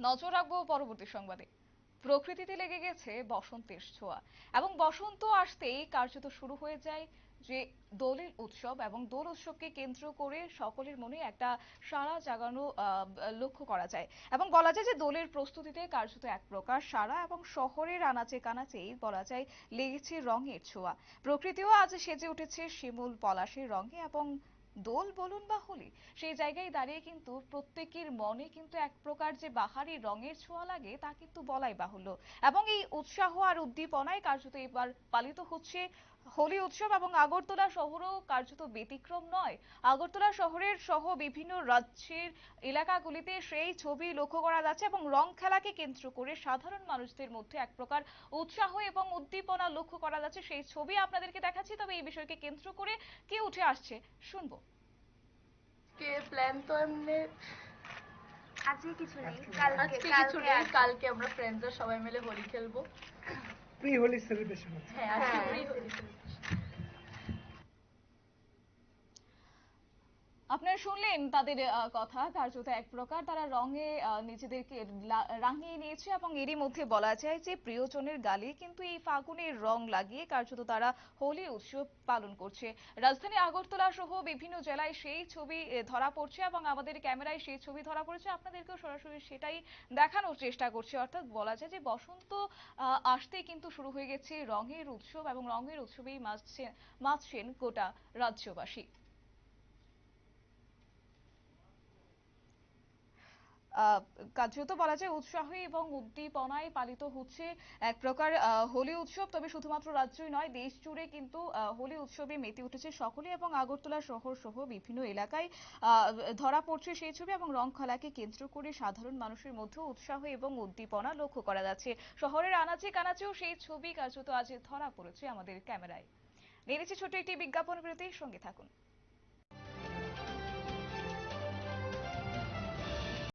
নজর রাখব পরবর্তী সংবাদে। প্রকৃতিতে লেগে গেছে বসন্তের ছোঁয়া এবং বসন্ত আসতেই কার্যত শুরু হয়ে যায় যে দোলের উৎসব এবং দোল উৎসবকে কেন্দ্র করে সকলের মনে একটা সারা জাগানো লক্ষ্য করা যায় এবং বলা যায় যে দোলের প্রস্তুতিতে কার্যত এক প্রকার সারা এবং শহরের আনাচে কানাচেই বলা যায় লেগেছে রঙের ছোঁয়া। প্রকৃতিও আজ সেজে উঠেছে শিমুল পলাশের রঙে এবং দোল বলুন বা হোলি, সেই জায়গায় দাঁড়িয়ে কিন্তু প্রত্যেকের মনে কিন্তু এক প্রকার যে বাহারি রঙের ছোঁয়া লাগে, তা কিন্তু বলাই বাহুল্য। এবং এই উৎসাহ আর উদ্দীপনায় কার্যত এবার পালিত হচ্ছে হোলি উৎসব এবং আগরতলা শহরও কার্যত ব্যতিক্রম নয়। আগরতলা শহরের সহ বিভিন্ন রাজ্যের এলাকাগুলিতে সেই ছবি লক্ষ্য করা যাচ্ছে এবং রং খেলাকে কেন্দ্র করে সাধারণ মানুষদের মধ্যে এক প্রকার উৎসাহ এবং উদ্দীপনা লক্ষ্য করা যাচ্ছে। সেই ছবি আপনাদেরকে দেখাচ্ছি তবে এই বিষয়কে কেন্দ্র করে কি উঠে আসছে শুনব। কে প্ল্যান তো এমনি? আজকে কিছু নেই কালকে কিছু কালকে নেই। কালকে আমরা ফ্রেন্ডসরা সবাই মিলে হোলি খেলব। প্রি হোলি সেলিব্রেশন হ্যাঁ আজকে প্রি হোলি celebration। আপনারা শুনলেন তাদের কথা। কার্যত এক প্রকার তারা রঙে নিজেদেরকে রাঙিয়ে নিয়েছে এবং এরই মধ্যে বলা যায় যে প্রিয়জনের গালে কিন্তু এই ফাগুনের রং লাগিয়ে কার্যত তারা হোলি উৎসব পালন করছে। রাজধানী আগরতলা সহ বিভিন্ন জেলায় সেই ছবি ধরা পড়ছে এবং আমাদের ক্যামেরায় সেই ছবি ধরা পড়েছে। আপনাদেরকেও সরাসরি সেটাই দেখানোর চেষ্টা করছে। অর্থাৎ বলা যায় যে বসন্ত আহ, আসতেই কিন্তু শুরু হয়ে গেছে রঙের উৎসব এবং রঙের উৎসবেই মাতছে মাতছেন গোটা রাজ্যবাসী। কার্যত বলা যায় উৎসাহী এবং উদ্দীপনায় পালিত হচ্ছে এক প্রকার হোলি উৎসব। তবে শুধুমাত্র রাজ্যই নয় দেশ জুড়ে কিন্তু হোলি উৎসবে মেতে উঠেছে সকলে এবং আগরতলা শহর সহ বিভিন্ন এলাকায় ধরা পড়ছে সেই ছবি এবং রং খেলাকে কেন্দ্র করে সাধারণ মানুষের মধ্যে উৎসাহ এবং উদ্দীপনা লক্ষ্য করা যাচ্ছে। শহরের আনাচে কানাচেও সেই ছবি কার্যত আজ ধরা পড়েছে আমাদের ক্যামেরায়। নিয়ে নিচ্ছি ছোট্ট একটি বিজ্ঞাপন বিরতির সঙ্গে থাকুন।